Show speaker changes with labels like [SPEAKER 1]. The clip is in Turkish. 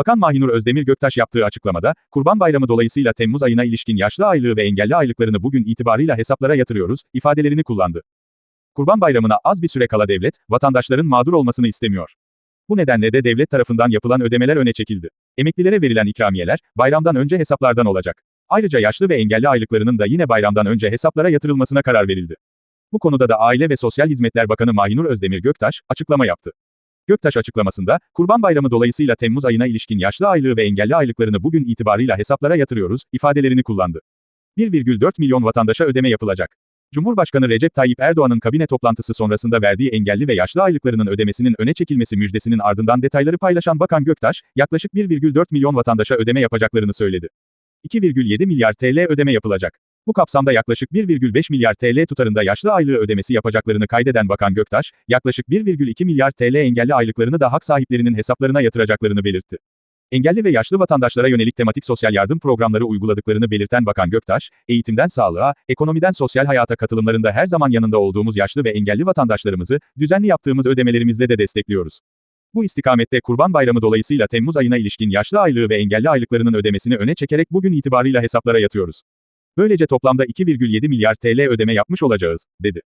[SPEAKER 1] Bakan Mahinur Özdemir Göktaş yaptığı açıklamada, Kurban Bayramı dolayısıyla Temmuz ayına ilişkin yaşlı aylığı ve engelli aylıklarını bugün itibarıyla hesaplara yatırıyoruz, ifadelerini kullandı. Kurban Bayramı'na az bir süre kala devlet, vatandaşların mağdur olmasını istemiyor. Bu nedenle de devlet tarafından yapılan ödemeler öne çekildi. Emeklilere verilen ikramiyeler, bayramdan önce hesaplardan olacak. Ayrıca yaşlı ve engelli aylıklarının da yine bayramdan önce hesaplara yatırılmasına karar verildi. Bu konuda da Aile ve Sosyal Hizmetler Bakanı Mahinur Özdemir Göktaş, açıklama yaptı. Göktaş açıklamasında, Kurban Bayramı dolayısıyla Temmuz ayına ilişkin yaşlı aylığı ve engelli aylıklarını bugün itibarıyla hesaplara yatırıyoruz, ifadelerini kullandı. 1,4 milyon vatandaşa ödeme yapılacak. Cumhurbaşkanı Recep Tayyip Erdoğan'ın kabine toplantısı sonrasında verdiği engelli ve yaşlı aylıklarının ödemesinin öne çekilmesi müjdesinin ardından detayları paylaşan Bakan Göktaş, yaklaşık 1,4 milyon vatandaşa ödeme yapacaklarını söyledi. 2,7 milyar TL ödeme yapılacak. Bu kapsamda yaklaşık 1,5 milyar TL tutarında yaşlı aylığı ödemesi yapacaklarını kaydeden Bakan Göktaş, yaklaşık 1,2 milyar TL engelli aylıklarını da hak sahiplerinin hesaplarına yatıracaklarını belirtti. Engelli ve yaşlı vatandaşlara yönelik tematik sosyal yardım programları uyguladıklarını belirten Bakan Göktaş, eğitimden sağlığa, ekonomiden sosyal hayata katılımlarında her zaman yanında olduğumuz yaşlı ve engelli vatandaşlarımızı, düzenli yaptığımız ödemelerimizle de destekliyoruz. Bu istikamette Kurban Bayramı dolayısıyla Temmuz ayına ilişkin yaşlı aylığı ve engelli aylıklarının ödemesini öne çekerek bugün itibarıyla hesaplara yatıyoruz. Böylece toplamda 2,7 milyar TL ödeme yapmış olacağız, dedi.